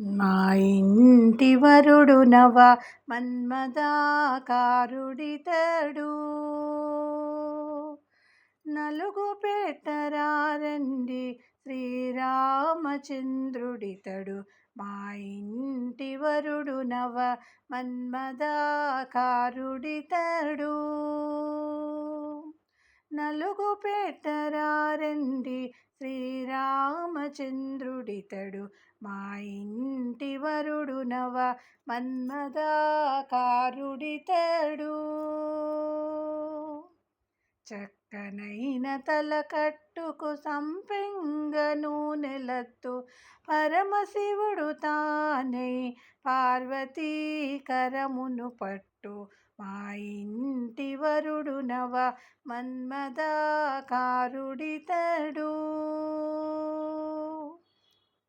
మా ఇంటి వరుడు నవ మన్మదాకారుడితడు. నలుగు పెట్టరారండి శ్రీరామచంద్రుడితడు. మా ఇంటి వరుడు నవ మన్మదాకారుడితడు. నలుగు పెట్టరారండి శ్రీరామచంద్రుడితడు మా ఇంటి వరుడు నవ మన్మదాకారుడితడు. చక్కనైన తల కట్టుకు సంపెంగ నూనెలత్తు పరమశివుడు తానై పార్వతీకరమును పట్టు మా ఇంటి వరుడు నవ మన్మదాకారుడితడు.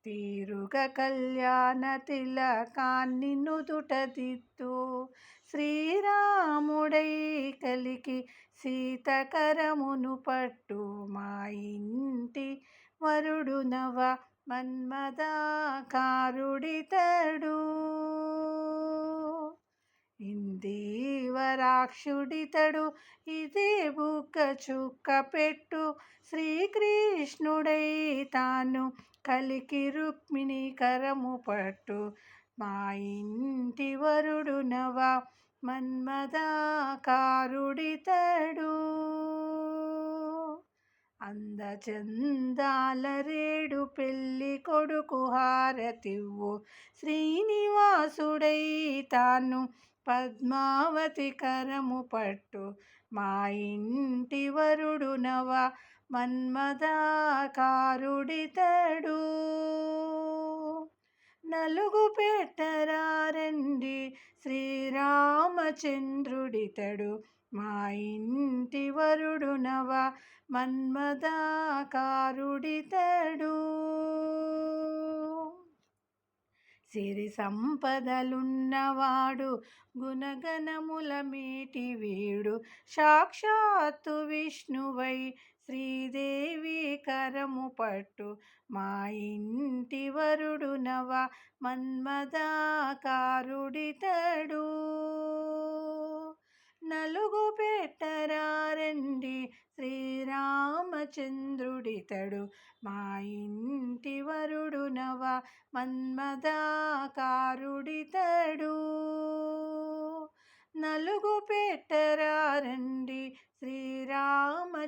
తీరుగ కళ్యాణ తిలకాన్ని నుదుటదిత్తు శ్రీరాముడై కలికి సీతకరమును పట్టు మా ఇంటి వరుడు నవ మన్మదాకారుడితడు. ఇందీవరాక్షుడితడు ఇది బుక్క చుక్క పెట్టు శ్రీకృష్ణుడై తాను కలికి రుక్మిణి కరము పట్టు. మా ఇంటి వరుడు నవా మన్మదాకారుడితడు. అందచందాల రేడు పెళ్ళి కొడుకు హారతివ్వు. శ్రీనివాసుడై తాను పద్మావతి కరము పట్టు. మా ఇంటి వరుడు నవ మన్మదాకారుడితడు నలుగు పెట్టరారండి శ్రీరామచంద్రుడితడు. మా ఇంటి వరుడు నవ మన్మదాకారుడితడు సిరి సంపదలున్నవాడు గుణగణముల మీటి వీడు. సాక్షాత్తు విష్ణువై శ్రీదేవి కరము పట్టు. మా ఇంటి వరుడు నవ మన్మదాకారుడితడు. నలుగు పెట్టరారండి శ్రీరామచంద్రుడితడు. మా ఇంటి వరుడు నవ మన్మదాకారుడితడు.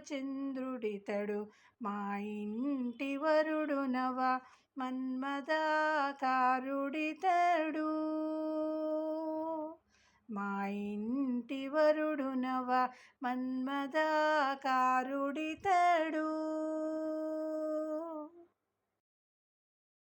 శ్రీరామచంద్రుడితడు మా ఇంటి వరుడు నవ మన్మదాకారుడితడు. మా ఇంటి వరుడు నవ మన్మదాకారుడితడు.